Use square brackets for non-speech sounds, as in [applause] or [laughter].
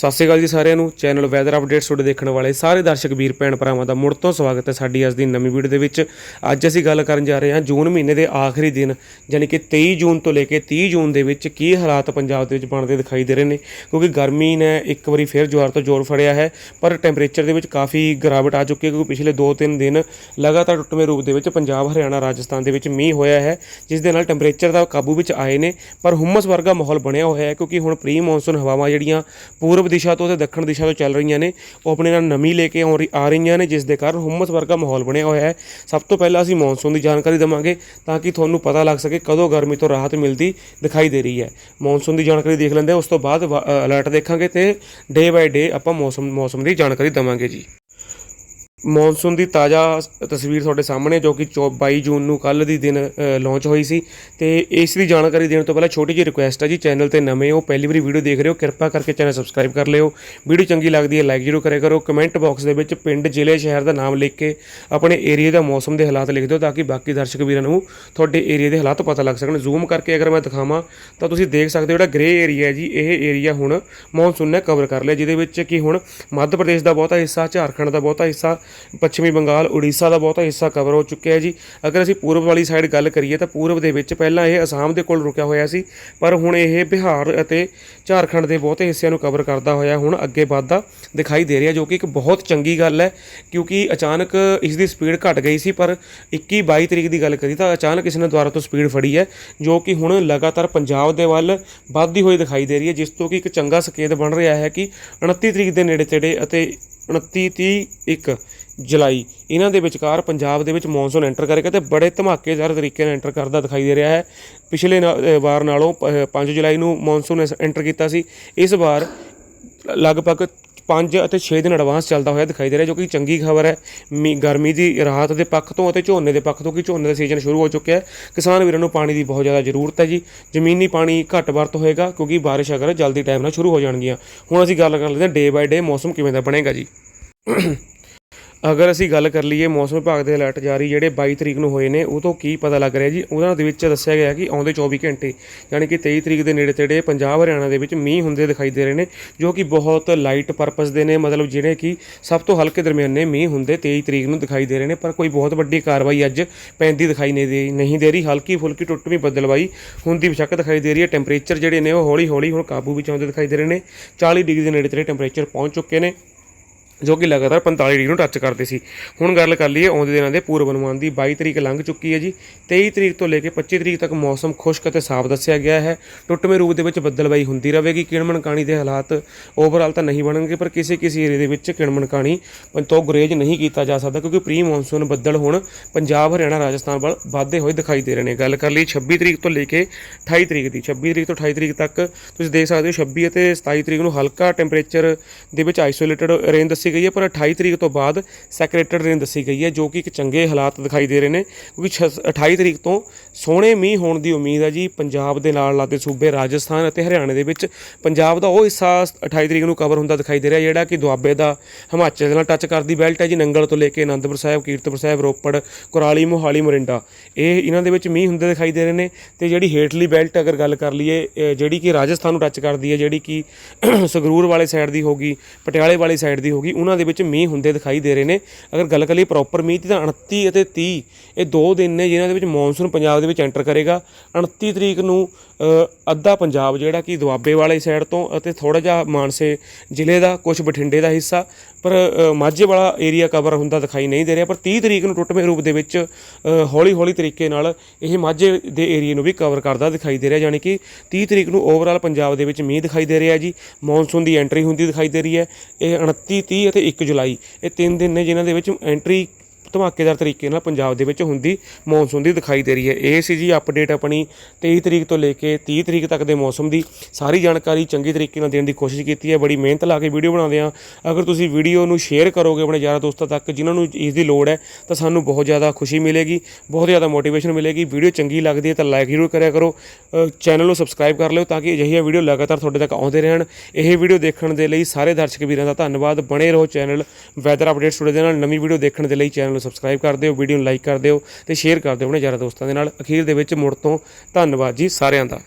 ਸਤਿ ਸ਼੍ਰੀ ਅਕਾਲ ਜੀ ਸਾਰਿਆਂ ਨੂੰ। ਚੈਨਲ ਵੈਦਰ ਅਪਡੇਟਸ ਤੁਹਾਡੇ ਦੇਖਣ ਵਾਲੇ ਸਾਰੇ ਦਰਸ਼ਕ ਵੀਰ, ਭੈਣ ਭਰਾਵਾਂ ਦਾ ਮੁੜ ਤੋਂ ਸਵਾਗਤ ਹੈ ਸਾਡੀ ਅੱਜ ਦੀ ਨਵੀਂ ਵੀਡੀਓ ਦੇ ਵਿੱਚ। ਅੱਜ ਅਸੀਂ ਗੱਲ ਕਰਨ ਜਾ ਰਹੇ ਹਾਂ ਜੂਨ ਮਹੀਨੇ ਦੇ ਆਖਰੀ ਦਿਨ, ਯਾਨੀ ਕਿ 23 ਜੂਨ ਤੋਂ ਲੈ ਕੇ 30 ਜੂਨ ਦੇ ਵਿੱਚ ਕੀ ਹਾਲਾਤ ਪੰਜਾਬ ਦੇ ਵਿੱਚ ਬਣਦੇ ਦਿਖਾਈ ਦੇ ਰਹੇ ਨੇ। ਕਿਉਂਕਿ ਗਰਮੀ ਨੇ ਇੱਕ ਵਾਰੀ ਫਿਰ ਜਵਾਰ ਤੋਂ ਜ਼ੋਰ ਫੜਿਆ ਹੈ, ਪਰ ਟੈਂਪਰੇਚਰ ਦੇ ਵਿੱਚ ਕਾਫੀ ਗਿਰਾਵਟ ਆ ਚੁੱਕੀ ਹੈ ਕਿਉਂਕਿ ਪਿਛਲੇ 2-3 ਦਿਨ ਲਗਾਤਾਰ ਟੁੱਟਵੇਂ ਰੂਪ ਦੇ ਵਿੱਚ ਪੰਜਾਬ, ਹਰਿਆਣਾ, ਰਾਜਸਥਾਨ ਦੇ ਵਿੱਚ ਮੀਂਹ ਹੋਇਆ ਹੈ, ਜਿਸ ਦੇ ਨਾਲ ਟੈਂਪਰੇਚਰ ਦਾ ਕਾਬੂ ਵਿੱਚ ਆਏ ਨੇ, ਪਰ ਹੁਮਸ ਵਰਗਾ ਮਾਹੌਲ ਬਣਿਆ ਹੋਇਆ ਹੈ ਕਿਉਂਕਿ ਹੁਣ ਪ੍ਰੀ ਮੌਨਸੂਨ ਹਵਾਵਾਂ ਜਿਹੜੀਆਂ ਪੂਰਬ ਦਿਸ਼ਾ ਤੋਂ ਤੇ ਦੱਖਣ ਦਿਸ਼ਾ ਤੋਂ ਚੱਲ ਰਹੀਆਂ ਨੇ। ਉਹ ਆਪਣੇ ਨਾਲ ਨਮੀ ਲੈ ਕੇ ਆਉ ਆ ਰਹੀਆਂ ਨੇ, ਜਿਸ ਦੇ ਕਾਰਨ ਹੁਮਸ ਵਰਗਾ ਮਾਹੌਲ ਬਣਿਆ ਹੋਇਆ ਹੈ। ਸਭ ਤੋਂ ਪਹਿਲਾਂ ਅਸੀਂ ਮੌਨਸੂਨ ਦੀ ਜਾਣਕਾਰੀ ਦੇਵਾਂਗੇ, ਤਾਂ ਕਿ ਤੁਹਾਨੂੰ ਪਤਾ ਲੱਗ ਸਕੇ ਕਦੋਂ ਗਰਮੀ ਤੋਂ ਰਾਹਤ ਮਿਲਦੀ ਦਿਖਾਈ ਦੇ ਰਹੀ ਹੈ। ਮੌਨਸੂਨ ਦੀ ਜਾਣਕਾਰੀ ਦੇਖ ਲੈਂਦੇ ਹਾਂ, ਉਸ ਤੋਂ ਬਾਅਦ ਅਲਰਟ ਦੇਖਾਂਗੇ ਤੇ ਡੇ ਬਾਏ ਡੇ ਆਪਾਂ ਮੌਸਮ ਮੌਸਮ ਦੀ ਜਾਣਕਾਰੀ ਦੇਵਾਂਗੇ ਜੀ। ਮੌਨਸੂਨ ਦੀ ਤਾਜ਼ਾ ਤਸਵੀਰ ਤੁਹਾਡੇ ਸਾਹਮਣੇ, ਜੋ ਕਿ 22 ਜੂਨ ਨੂੰ ਕੱਲ ਦੀ ਦਿਨ ਲਾਂਚ ਹੋਈ ਸੀ। ਤੇ ਇਸ ਦੀ ਜਾਣਕਾਰੀ ਦੇਣ ਤੋਂ ਪਹਿਲਾਂ ਛੋਟੀ ਜਿਹੀ ਰਿਕੁਐਸਟ ਹੈ ਜੀ ਚੈਨਲ ਤੇ ਨਵੇਂ ਹੋ, ਪਹਿਲੀ ਵਾਰੀ ਵੀਡੀਓ ਦੇਖ ਰਹੇ ਹੋ, ਕਿਰਪਾ ਕਰਕੇ ਚੈਨਲ ਸਬਸਕ੍ਰਾਈਬ ਕਰ ਲਿਓ। ਵੀਡੀਓ ਚੰਗੀ ਲੱਗਦੀ ਹੈ ਲਾਈਕ ਜ਼ਰੂਰ ਕਰਿਆ ਕਰੋ। ਕਮੈਂਟ ਬਾਕਸ ਦੇ ਵਿੱਚ ਪਿੰਡ, ਜ਼ਿਲ੍ਹੇ, ਸ਼ਹਿਰ ਦਾ ਨਾਮ ਲਿਖ ਕੇ ਆਪਣੇ ਏਰੀਆ ਦਾ ਮੌਸਮ ਦੇ ਹਾਲਾਤ ਲਿਖ ਦਿਓ, ਤਾਂ ਕਿ ਬਾਕੀ ਦਰਸ਼ਕ ਵੀਰਾਂ ਨੂੰ ਤੁਹਾਡੇ ਏਰੀਆ ਦੇ ਹਾਲਾਤ ਪਤਾ ਲੱਗ ਸਕਣ। ਜ਼ੂਮ ਕਰਕੇ ਅਗਰ ਮੈਂ ਦਿਖਾਵਾਂ, ਤਾਂ ਤੁਸੀਂ ਦੇਖ ਸਕਦੇ ਹੋ, ਜਿਹੜਾ ਗ੍ਰੇ ਏਰੀਆ ਹੈ ਜੀ, ਇਹ ਏਰੀਆ ਹੁਣ ਮੌਨਸੂਨ ਨੇ ਕਵਰ ਕਰ ਲਿਆ, ਜਿਹਦੇ ਵਿੱਚ ਕਿ ਹੁਣ ਮੱਧ ਪ੍ਰਦੇਸ਼ ਦਾ ਬਹੁਤਾ ਹਿੱਸਾ, ਝਾਰਖੰਡ ਦਾ ਬਹੁਤਾ ਹਿੱਸਾ ਪੱਛਮੀ ਬੰਗਾਲ, ਉੜੀਸਾ ਦਾ ਬਹੁਤਾ ਹਿੱਸਾ ਕਵਰ ਹੋ ਚੁੱਕਿਆ ਹੈ ਜੀ। ਅਗਰ ਅਸੀਂ ਪੂਰਬ ਵਾਲੀ ਸਾਈਡ ਗੱਲ ਕਰੀਏ ਤਾਂ ਪੂਰਬ ਦੇ ਵਿੱਚ ਪਹਿਲਾਂ ਇਹ ਅਸਾਮ ਦੇ ਕੋਲ ਰੁਕਿਆ ਹੋਇਆ ਸੀ, ਪਰ ਹੁਣ ਇਹ ਬਿਹਾਰ ਅਤੇ ਝਾਰਖੰਡ ਦੇ ਬਹੁਤੇ ਹਿੱਸਿਆਂ ਨੂੰ ਕਵਰ ਕਰਦਾ ਹੋਇਆ ਹੁਣ ਅੱਗੇ ਵੱਧਦਾ ਦਿਖਾਈ ਦੇ ਰਿਹਾ, ਜੋ ਕਿ ਇੱਕ ਬਹੁਤ ਚੰਗੀ ਗੱਲ ਹੈ, ਕਿਉਂਕਿ ਅਚਾਨਕ ਇਸ ਦੀ ਸਪੀਡ ਘਟ ਗਈ ਸੀ, ਪਰ 21 22 ਤਰੀਕ ਦੀ ਗੱਲ ਕਰੀ ਤਾਂ ਅਚਾਨਕ ਇਸ ਨੇ ਦੁਬਾਰਾ ਤੋਂ ਸਪੀਡ ਫੜੀ ਹੈ, ਜੋ ਕਿ ਹੁਣ ਲਗਾਤਾਰ ਪੰਜਾਬ ਦੇ ਵੱਲ ਵੱਧਦੀ ਹੋਈ ਦਿਖਾਈ ਦੇ ਰਹੀ ਹੈ, ਜਿਸ ਤੋਂ ਕਿ ਇੱਕ ਚੰਗਾ ਸੰਕੇਤ ਬਣ ਰਿਹਾ ਹੈ ਕਿ 29 ਤਰੀਕ ਦੇ ਨੇੜੇ ਤੇੜੇ ਅਤੇ 29 30 1 ਜੁਲਾਈ। ਇਹਨਾਂ ਦੇ ਵਿਚਕਾਰ ਪੰਜਾਬ ਦੇ ਵਿੱਚ ਮੌਨਸੂਨ ਐਂਟਰ ਕਰੇਗਾ ਤੇ ਬੜੇ ਧਮਾਕੇਦਾਰ ਤਰੀਕੇ ਨਾਲ ਐਂਟਰ ਕਰਦਾ ਦਿਖਾਈ ਦੇ ਰਿਹਾ ਹੈ। ਪਿਛਲੇ ਨਾ- ਵਾਰ ਨਾਲੋਂ 5 ਜੁਲਾਈ ਨੂੰ ਮੌਨਸੂਨ ਐਂਟਰ ਕੀਤਾ ਸੀ। ਇਸ ਵਾਰ ਲਗਭਗ 5 ਅਤੇ 6 ਦਿਨ ਐਡਵਾਂਸ ਚੱਲਦਾ ਹੋਇਆ ਦਿਖਾਈ ਦੇ ਰਿਹਾ, ਜੋ ਕਿ ਚੰਗੀ ਖਬਰ ਹੈ। ਮੀ, ਗਰਮੀ ਦੀ ਰਾਹਤ ਦੇ ਪੱਖ ਤੋਂ ਅਤੇ ਝੋਨੇ ਦੇ ਪੱਖ ਤੋਂ, ਕਿ ਝੋਨੇ ਦਾ ਸੀਜ਼ਨ ਸ਼ੁਰੂ ਹੋ ਚੁੱਕਿਆ ਹੈ। ਕਿਸਾਨ ਵੀਰਾਂ ਨੂੰ ਪਾਣੀ ਦੀ ਬਹੁਤ ਜ਼ਿਆਦਾ ਜ਼ਰੂਰਤ ਹੈ ਜੀ। ਜ਼ਮੀਨੀ ਪਾਣੀ ਘੱਟ ਵਰਤ ਹੋਏਗਾ, ਕਿਉਂਕਿ ਬਾਰਿਸ਼ ਅਗਰ ਜਲਦੀ ਟਾਈਮ ਨਾਲ ਸ਼ੁਰੂ ਹੋ ਜਾਣਗੀਆਂ। ਹੁਣ ਅਸੀਂ ਗੱਲ ਕਰ ਲੈਂਦੇ ਹਾਂ ਡੇ ਬਾਏ ਡੇ ਮੌਸਮ ਕਿਵੇਂ ਦਾ ਬਣੇਗਾ ਜੀ। ਅਗਰ ਅਸੀਂ ਗੱਲ ਕਰ ਲਈਏ ਮੌਸਮ ਵਿਭਾਗ ਦੇ ਅਲਰਟ ਜਾਰੀ ਜਿਹੜੇ 22 ਤਰੀਕ ਨੂੰ ਹੋਏ ਨੇ ਉਹ ਤੋਂ ਕੀ ਪਤਾ ਲੱਗ ਰਿਹਾ ਜੀ? ਉਹਨਾਂ ਦੇ ਵਿੱਚ ਦੱਸਿਆ ਗਿਆ ਕਿ ਆਉਂਦੇ 24 ਘੰਟੇ, ਯਾਨੀ ਕਿ 23 ਤਰੀਕ ਦੇ ਨੇੜੇ ਤੇੜੇ ਪੰਜਾਬ ਹਰਿਆਣਾ ਦੇ ਵਿੱਚ ਮੀਂਹ ਹੁੰਦੇ ਦਿਖਾਈ ਦੇ ਰਹੇ ਨੇ, ਜੋ ਕਿ ਬਹੁਤ ਲਾਈਟ ਪਰਪਸ ਦੇ ਨੇ, ਮਤਲਬ ਜਿਹੜੇ ਕਿ ਸਭ ਤੋਂ ਹਲਕੇ ਦਰਮਿਆਨੇ ਮੀਂਹ ਹੁੰਦੇ 23 ਤਰੀਕ ਨੂੰ ਦਿਖਾਈ ਦੇ ਰਹੇ ਨੇ, ਪਰ ਕੋਈ ਬਹੁਤ ਵੱਡੀ ਕਾਰਵਾਈ ਅੱਜ ਪੈਂਦੀ ਦਿਖਾਈ ਨਹੀਂ ਦੇ ਨਹੀਂ ਦੇ ਰਹੀ। ਹਲਕੀ ਫੁਲਕੀ ਟੁੱਟਵੀਂ ਬੱਦਲਵਾਈ ਹੁੰਦੀ ਬਸ਼ੱਕ ਦਿਖਾਈ ਦੇ ਰਹੀ ਹੈ। ਟੈਂਪਰੇਚਰ ਜਿਹੜੇ ਨੇ ਉਹ ਹੌਲੀ ਹੌਲੀ ਹੁਣ ਕਾਬੂ ਵਿੱਚ ਆਉਂਦੇ ਦਿਖਾਈ ਦੇ ਰਹੇ ਨੇ। 40 ਡਿਗਰੀ ਦੇ ਨੇੜੇ ਤੇੜੇ ਟੈਂਪਰੇਚਰ ਪਹੁੰਚ ਚੁੱਕੇ ਨੇ। ਜੋ ਕਿ ਲਗਾਤਾਰ 45 ਡਿਗਰੀ ਨੂੰ ਟੱਚ ਕਰਦੇ ਸੀ। ਹੁਣ ਗੱਲ ਕਰ ਲਈਏ ਆਉਂਦੇ ਦਿਨਾਂ ਦੇ ਪੂਰਵ ਅਨੁਮਾਨ ਦੀ 22 ਤਰੀਕ ਲੰਘ ਚੁੱਕੀ ਹੈ ਜੀ। 23 ਤਰੀਕ ਤੋਂ ਲੈ ਕੇ 25 ਤਰੀਕ ਤੱਕ ਮੌਸਮ ਖੁਸ਼ਕ ਅਤੇ ਸਾਫ਼ ਦੱਸਿਆ ਗਿਆ ਹੈ। ਟੁੱਟਵੇਂ ਰੂਪ ਦੇ ਵਿੱਚ ਬੱਦਲਬਾਈ ਹੁੰਦੀ ਰਹੇਗੀ। ਕਿਣਮਣ ਕਾਣੀ ਦੇ ਹਾਲਾਤ ਓਵਰਆਲ ਤਾਂ ਨਹੀਂ ਬਣਨਗੇ, ਪਰ ਕਿਸੇ ਕਿਸੇ ਏਰੀਏ ਦੇ ਵਿੱਚ ਕਿਣਮਣ ਕਾਣੀ ਤੋਂ ਗੁਰੇਜ ਨਹੀਂ ਕੀਤਾ ਜਾ ਸਕਦਾ, ਕਿਉਂਕਿ ਪ੍ਰੀ ਮੌਨਸੂਨ ਬੱਦਲ ਹੁਣ ਪੰਜਾਬ, ਹਰਿਆਣਾ, ਰਾਜਸਥਾਨ ਵੱਲ ਵਧਦੇ ਹੋਏ ਦਿਖਾਈ ਦੇ ਰਹੇ ਨੇ। ਗੱਲ ਕਰ ਲਈ 26 ਤਰੀਕ ਤੋਂ ਲੈ ਕੇ 28 ਤਰੀਕ ਦੀ। 26 ਤਰੀਕ ਤੋਂ 28 ਤਰੀਕ ਤੱਕ ਤੁਸੀਂ ਦੇਖ ਸਕਦੇ ਹੋ 26 ਅਤੇ 27 ਤਰੀਕ ਨੂੰ ਹਲਕਾ ਟੈਂਪਰੇਚਰ ਦੇ ਵਿੱਚ ਆਈਸੋਲੇਟਡ ਰੇਨ ਦੱਸੀ ਗਈ ਹੈ, ਪਰ 28 ਤਰੀਕ ਤੋਂ ਬਾਅਦ ਸੈਕਰੇਟਡ ਰੇਨ ਦੱਸੀ ਗਈ ਹੈ, ਜੋ ਕਿ ਇੱਕ ਚੰਗੇ ਹਾਲਾਤ ਦਿਖਾਈ ਦੇ ਰਹੇ ਨੇ, ਕਿਉਂਕਿ 28 ਤਰੀਕ ਤੋਂ ਸੋਹਣੇ ਮੀਂਹ ਹੋਣ ਦੀ ਉਮੀਦ ਹੈ ਜੀ। ਪੰਜਾਬ ਦੇ ਨਾਲ ਲੱਗਦੇ ਸੂਬੇ ਰਾਜਸਥਾਨ ਅਤੇ ਹਰਿਆਣਾ ਦੇ ਵਿੱਚ ਪੰਜਾਬ ਦਾ ਉਹ ਹਿੱਸਾ 28 ਤਰੀਕ ਨੂੰ ਕਵਰ ਹੁੰਦਾ ਦਿਖਾਈ ਦੇ ਰਿਹਾ, ਜਿਹੜਾ ਕਿ ਦੁਆਬੇ ਦਾ ਹਿਮਾਚਲ ਦੇ ਨਾਲ ਟੱਚ ਕਰਦੀ ਬੈਲਟ ਹੈ ਜੀ। ਨੰਗਲ ਤੋਂ ਲੈ ਕੇ ਅਨੰਦਪੁਰ ਸਾਹਿਬ, ਕੀਰਤਪੁਰ ਸਾਹਿਬ, ਰੋਪੜ, ਕੁਰਾਲੀ, ਮੋਹਾਲੀ, ਮੋਰਿੰਡਾ। ਇਹ ਇਹਨਾਂ ਦੇ ਵਿੱਚ ਮੀਂਹ ਹੁੰਦੇ ਦਿਖਾਈ ਦੇ ਰਹੇ ਨੇ ਤੇ ਜਿਹੜੀ ਹੇਠਲੀ ਬੈਲਟ ਅਗਰ ਗੱਲ ਕਰ ਲਈਏ ਜਿਹੜੀ ਕਿ ਰਾਜਸਥਾਨ ਨੂੰ ਟੱਚ ਕਰਦੀ ਹੈ, ਜਿਹੜੀ ਕਿ [clears throat] ਸੰਗਰੂਰ ਵਾਲੇ ਸਾਈਡ ਦੀ ਹੋਗੀ, ਪਟਿਆਲੇ ਵਾਲੀ ਸਾਈਡ ਦੀ ਹੋਗੀ, ਉਹਨਾਂ ਦੇ ਵਿੱਚ ਮੀਂਹ ਹੁੰਦੇ ਦਿਖਾਈ ਦੇ ਰਹੇ ਨੇ। ਅਗਰ ਗੱਲ ਕਰ ਲਈਏ ਪ੍ਰੋਪਰ ਮੀਂਹ ਦੀ ਤਾਂ 29 ਅਤੇ 30 ਇਹ ਦੋ ਦਿਨ ਨੇ ਜਿਨ੍ਹਾਂ ਦੇ ਵਿੱਚ ਮੌਨਸੂਨ ਪੰਜਾਬ ਦੇ ਵਿੱਚ ਐਂਟਰ ਕਰੇਗਾ। 29 ਤਰੀਕ ਨੂੰ ਅੱਧਾ ਪੰਜਾਬ ਜਿਹੜਾ ਕਿ ਦੁਆਬੇ ਵਾਲੇ ਸਾਈਡ ਤੋਂ ਅਤੇ ਥੋੜਾ ਜਿਹਾ ਮਾਨਸੇ ਜ਼ਿਲ੍ਹੇ ਦਾ ਕੁਝ ਬਠਿੰਡੇ ਦਾ ਹਿੱਸਾ। ਪਰ ਮਾਝੇ ਵਾਲਾ ਏਰੀਆ ਕਵਰ ਹੁੰਦਾ ਦਿਖਾਈ ਨਹੀਂ ਦੇ ਰਿਹਾ, ਪਰ 30 ਤਰੀਕ ਨੂੰ ਟੁੱਟਵੇਂ ਰੂਪ ਦੇ ਵਿੱਚ ਹੌਲੀ ਹੌਲੀ ਤਰੀਕੇ ਨਾਲ ਇਹ ਮਾਝੇ ਦੇ ਏਰੀਆ ਨੂੰ ਵੀ ਕਵਰ ਕਰਦਾ ਦਿਖਾਈ ਦੇ ਰਿਹਾ, ਯਾਨੀ ਕਿ 30 ਤਰੀਕ ਨੂੰ ਓਵਰਆਲ ਪੰਜਾਬ ਦੇ ਵਿੱਚ ਮੀਂਹ ਦਿਖਾਈ ਦੇ ਰਿਹਾ ਜੀ। ਮੌਨਸੂਨ ਦੀ ਐਂਟਰੀ ਹੁੰਦੀ ਦਿਖਾਈ ਦੇ ਰਹੀ ਹੈ। ਇਹ 29 30 ਅਤੇ 1 ਜੁਲਾਈ, ਇਹ ਤਿੰਨ ਦਿਨ ਨੇ ਜਿਨ੍ਹਾਂ ਦੇ ਵਿੱਚ ਐਂਟਰੀ ਧਮਾਕੇਦਾਰ ਤਰੀਕੇ ਨਾਲ ਪੰਜਾਬ ਦੇ ਵਿੱਚ ਹੁੰਦੀ ਮੌਨਸੂਨ ਦੀ ਦਿਖਾਈ ਦੇ ਰਹੀ ਹੈ। ਇਹ ਸੀ ਜੀ ਅਪਡੇਟ ਆਪਣੀ 23 ਤਰੀਕ ਤੋਂ ਲੈ ਕੇ 30 ਤਰੀਕ ਤੱਕ ਦੇ ਮੌਸਮ ਦੀ ਸਾਰੀ ਜਾਣਕਾਰੀ ਚੰਗੀ ਤਰੀਕੇ ਨਾਲ ਦੇਣ ਦੀ ਕੋਸ਼ਿਸ਼ ਕੀਤੀ ਹੈ। ਬੜੀ ਮਿਹਨਤ ਲਾ ਕੇ ਵੀਡੀਓ ਬਣਾਉਂਦੇ ਆ ਅਗਰ ਤੁਸੀਂ ਵੀਡੀਓ ਨੂੰ ਸ਼ੇਅਰ ਕਰੋਗੇ ਆਪਣੇ ਯਾਰਾਂ ਦੋਸਤਾਂ ਤੱਕ ਜਿਨ੍ਹਾਂ ਨੂੰ ਇਸ ਦੀ ਲੋੜ ਹੈ, ਤਾਂ ਸਾਨੂੰ ਬਹੁਤ ਜ਼ਿਆਦਾ ਖੁਸ਼ੀ ਮਿਲੇਗੀ, ਬਹੁਤ ਜ਼ਿਆਦਾ ਮੋਟੀਵੇਸ਼ਨ ਮਿਲੇਗੀ। ਵੀਡੀਓ ਚੰਗੀ ਲੱਗਦੀ ਹੈ ਤਾਂ ਲਾਈਕ ਜ਼ਰੂਰ ਕਰਿਆ ਕਰੋ। ਚੈਨਲ ਨੂੰ ਸਬਸਕ੍ਰਾਈਬ ਕਰ ਲਿਓ ਤਾਂ ਕਿ ਅਜਿਹੀਆਂ ਵੀਡੀਓ ਲਗਾਤਾਰ ਤੁਹਾਡੇ ਤੱਕ ਆਉਂਦੇ ਰਹਿਣ। ਇਹ ਵੀਡੀਓ ਦੇਖਣ ਦੇ ਲਈ ਸਾਰੇ ਦਰਸ਼ਕ ਵੀਰਾਂ ਦਾ ਧੰਨਵਾਦ। ਬਣੇ ਰਹੋ ਚੈਨਲ ਵੈਦਰ ਅਪਡੇਟਸ ਟੁਡੇ ਦੇ ਨਾਲ। ਨਵੀਂ ਵੀਡੀਓ ਦੇਖਣ ਦੇ ਲਈ ਚੈਨਲ ਨੂੰ ਸਬਸਕ੍ਰਾਈਬ ਕਰ ਦਿਓ ਵੀਡੀਓ ਨੂੰ ਲਾਈਕ ਕਰ ਦਿਓ ਤੇ ਸ਼ੇਅਰ ਕਰ ਦਿਓ ਆਪਣੇ ਯਾਰਾਂ ਦੋਸਤਾਂ ਦੇ ਨਾਲ। ਅਖੀਰ ਦੇ ਵਿੱਚ ਮੁੜ ਤੋਂ ਧੰਨਵਾਦ ਜੀ ਸਾਰਿਆਂ ਦਾ।